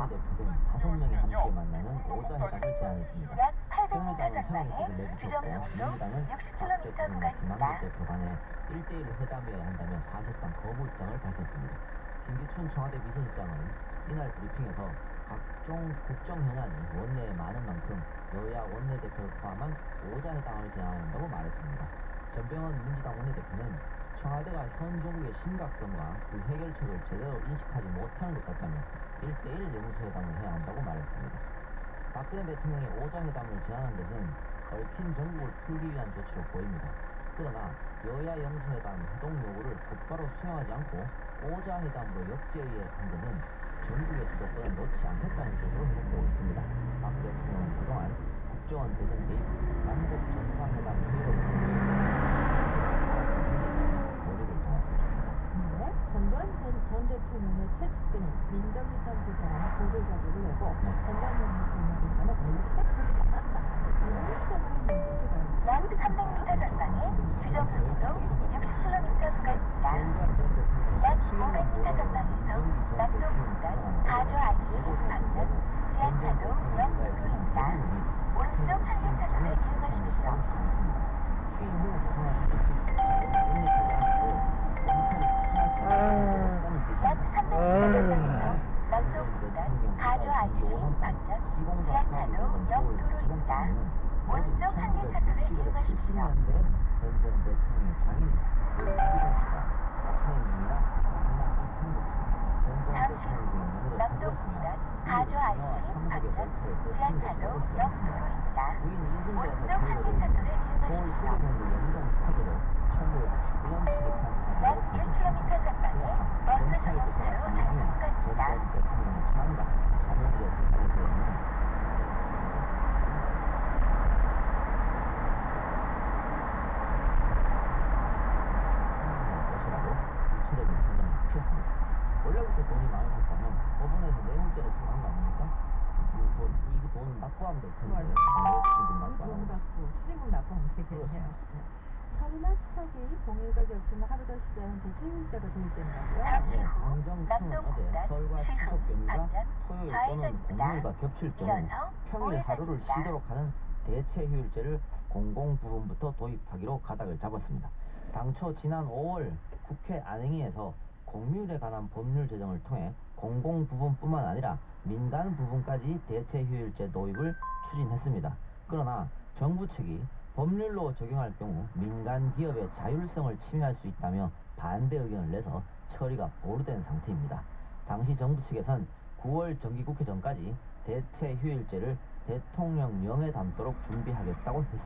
원내대표 등 다섯 명이 함께 만나는 5자회담을 제안했습니다. 약 새누리당은 800m 협의 전방에 뜻을 내비쳤고 규정속도 민주당은 박 60km 대통령과 김한국. 대표 간의 1대1 회담이어야 한다며 사실상 거부 입장을 밝혔습니다. 김기춘 청와대 비서실장은 이날 브리핑에서 각종 국정 현안이 원내에 많은 만큼 여야 원내대표를 포함한 5자회담을 제안한다고 말했습니다. 전병헌 민주당 원내대표는 청와대가 현 정부의 심각성과 그 해결책을 제대로 인식하지 못하는 것 같다며 1대1 영수회담을 해야 한다고 말했습니다. 박근혜 대통령이 5자 회담을 제안한 것은 얽힌 정국을 풀기 위한 조치로 보입니다. 그러나 여야 영수회담 회동 요구를 곧바로 수용하지 않고 5자 회담으로 역제의한 것은 전국의 주도권을 놓지 않겠다는 뜻으로 해석되고 있습니다. 박 대통령은 그동안 국정원 대선 개입, 남북 정상회담 회의로 머리를 동했었습니다. 네, 전두환 전, 전 대통령의 최측근인 민정기 전 부사장 보도 자료를 내고 전두환 전 대통령께서는 이렇게 답한다. 이런 주장을 했는데 그건 약 300m 전방에 규정속도 60km 구간입니다. 약 500m 전방에서 남동분단 가주 IC 방면 지하차도. 오른쪽 한길 차선을 이용하십시오. 방면 지하차도 영도로입니다. 오른쪽 한길 차선을 이용하십시오. 잠시 후 남동분단 가주 IC 방면 지하차도 영도로입니다. 오른쪽 한길 차선을 이용하십시오. 연동 스타드로 1969년 출입한 약 1km 전방에 버스 전용차로 단속 구간입니다. 전전 대통령의 차가 자녀들의 재산이 되었는 것이라고 구체적인 설명을 했습니다. 원래부터 돈이 많으셨다면 법원에서 뇌물죄로 처벌한 거 아닙니까? 이 돈, 이 돈은 납부하면 될 텐데 맞아요. 왜 지금 돈? 받고 수익을 납부하면 되겠네요. 서류나 수석이 공휴일과 겹치면 하루 더 쉬자는 대체휴일제가 도입된다고요? 잠시 네, 후 설과 추석 시흥 방면 토요일 또는 좌회전입니다. 공휴일과 겹칠 경우 이어서 평일 하루를. 쉬도록 하는 대체 휴일제를 공공부문부터 도입하기로 가닥을 잡았습니다. 당초 지난 5월 국회 안행위에서 공휴일에 관한 법률 제정을 통해 공공부문뿐만 아니라 민간 부분까지 대체 휴일제 도입을 추진했습니다. 그러나 정부 측이 법률로 적용할 경우 민간 기업의 자율성을 침해할 수 있다며 반대 의견을 내서 처리가 보류된 상태입니다. 당시 정부 측에선 9월 정기국회 전까지 대체 휴일제를 대통령령에 담도록 준비하겠다고 했었습니다.